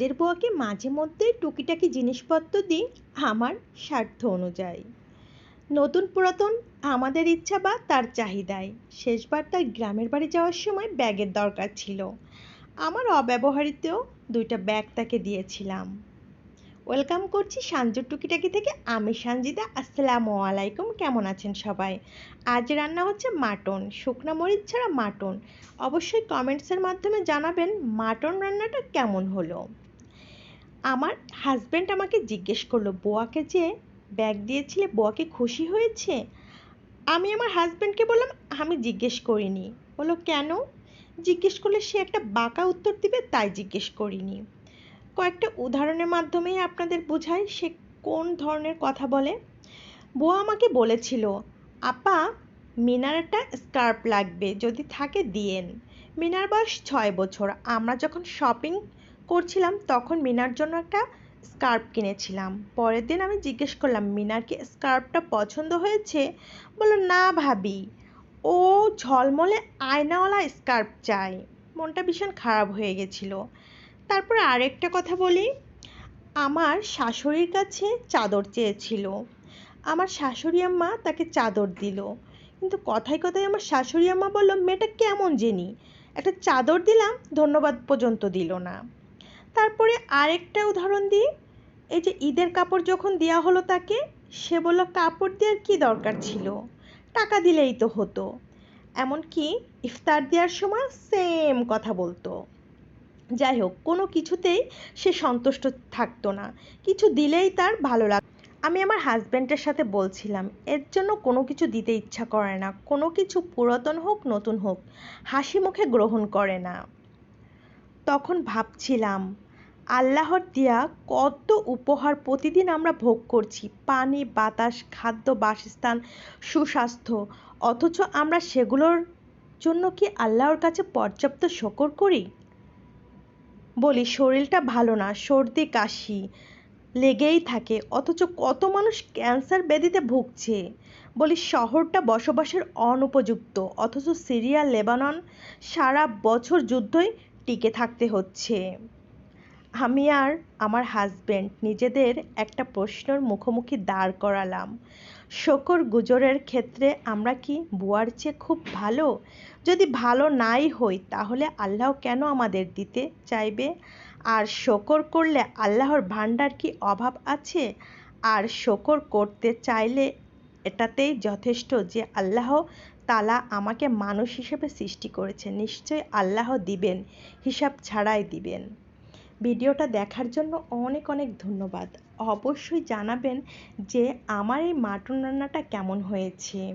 কাজের বুয়াকে মাঝে মধ্যেই টুকিটাকি জিনিসপত্র দিই আমার স্বার্থ অনুযায়ী। নতুন পুরাতন আমাদের ইচ্ছা বা তার চাহিদায়। শেষবার তার গ্রামের বাড়ি যাওয়ার সময় ব্যাগের দরকার ছিল। আমার অব্যবহৃত দুইটা ব্যাগ তাকে দিয়েছিলাম। ওয়েলকাম করছি সাঞ্জুর টুকিটাকি থেকে। আমি সানজিদা, আসসালামু আলাইকুম। কেমন আছেন সবাই? আজ রান্না হচ্ছে মাটন। শুকনা মরিচ ছাড়া মাটন। অবশ্যই কমেন্টসের মাধ্যমে জানাবেন মাটন রান্নাটা কেমন হলো। আমার হাজব্যান্ড আমাকে জিজ্ঞেস করল, বোয়াকে যে ব্যাগ দিয়েছিলে বোয়াকে খুশি হয়েছে? আমি আমার হাজব্যান্ডকে বললাম, আমি জিজ্ঞেস করিনি। বলো কেন? জিজ্ঞেস করলে সে একটা বাঁকা উত্তর দিবে, তাই জিজ্ঞেস করিনি। কয়েকটা উদাহরণের মাধ্যমেই আপনাদের বোঝাই সে কোন ধরনের কথা বলে। বুয়া আমাকে বলেছিল, আপা, মিনার একটা স্কার্ফ লাগবে, যদি থাকে দিয়েন। মিনার বয়স ছয় বছর। আমরা যখন শপিং করছিলাম, তখন মিনার জন্য একটা স্কার্ফ কিনেছিলাম। পরের দিন আমি জিজ্ঞেস করলাম, মিনার কি স্কার্ফটা পছন্দ হয়েছে? বলল, না ভাবি। ও ঝলমলে আয়নাওয়ালা স্কার্ফ চাই মনটা ভীষণ খারাপ হয়ে গেছিল। তারপর আরেকটা কথা বলি। আমার শাশুড়ির কাছে চাদর চেয়েছিল। আমার শাশুড়ি আম্মা তাকে চাদর দিল। কিন্তু কথায় কথায় আমার শাশুড়ি আম্মা বলল, মেয়েটা কেমন জেনি? একটা চাদর দিলাম, ধন্যবাদ পর্যন্ত দিল না। তারপরে আরেকটা উদাহরণ দিই। এই যে ঈদের কাপড় যখন দেওয়া হলো তাকে, সে বলল, কাপড় দেওয়ার কি দরকার ছিল? টাকা দিলেই তো হতো। এমনকি ইফতার দেওয়ার সময় সেম কথা বলতো। যাই হোক, কোনো কিছুতেই সে সন্তুষ্ট থাকতো না। কিছু দিলেই তার ভালো লাগ, আমি আমার হাজব্যান্ডের সাথে বলছিলাম, এর জন্য কোনো কিছু দিতে ইচ্ছা করে না। কোনো কিছু পুরাতন হোক, নতুন হোক, হাসি মুখে গ্রহণ করে না। তখন ভাবছিলাম, আল্লাহর দেয়া কত উপহার প্রতিদিন আমরা ভোগ করছি। পানি, বাতাস, খাদ্য, বাসস্থান, সুস্বাস্থ্য, অথচ আমরা সেগুলোর জন্য কি আল্লাহর কাছে পর্যাপ্ত শকর করি? বলি, শরীরটা ভালো না, সর্দি, কাশি লেগেই থাকে, অথচ কত মানুষ ক্যান্সার ব্যাধিতে ভুগছে। বলি, শহরটা বসবাসের অনুপযুক্ত, অথচ সিরিয়া, লেবানন সারা বছর যুদ্ধই টিকে থাকতে হচ্ছে। আমি আর আমার হাজব্যান্ড নিজেদের একটা প্রশ্নর মুখোমুখি দাঁড় করালাম। শকর গুজরের ক্ষেত্রে আমরা কি বুয়ার চেয়ে খুব ভালো? যদি ভালো নাই হই, তাহলে আল্লাহ কেন আমাদের দিতে চাইবে? আর শকর করলে আল্লাহর ভাণ্ডার কি অভাব আছে? আর শকর করতে চাইলে এটাতেই যথেষ্ট যে আল্লাহ তালা আমাকে মানুষ হিসেবে সৃষ্টি করেছে। নিশ্চয়ই আল্লাহ দিবেন, হিসাব ছাড়াই দিবেন। ভিডিওটা দেখার জন্য অনেক অনেক ধন্যবাদ। অবশ্যই জানাবেন যে আমার এই মাটন রান্নাটা কেমন হয়েছে।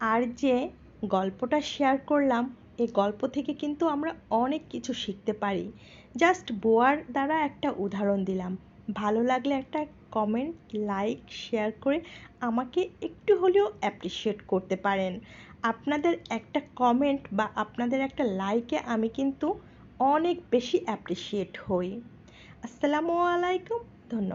আর যে গল্পটা শেয়ার করলাম এই গল্প থেকে কিন্তু আমরা অনেক কিছু শিখতে পারি। জাস্ট বোয়ার দ্বারা একটা উদাহরণ দিলাম। ভালো লাগলে একটা কমেন্ট, লাইক, শেয়ার করে আমাকে একটু হলেও অ্যাপ্রিসিয়েট করতে পারেন। আপনাদের একটা কমেন্ট বা আপনাদের একটা লাইকে আমি কিন্তু অনেক বেশি অ্যাপ্রিসিয়েট হই। আসসালামু আলাইকুম, ধন্যবাদ।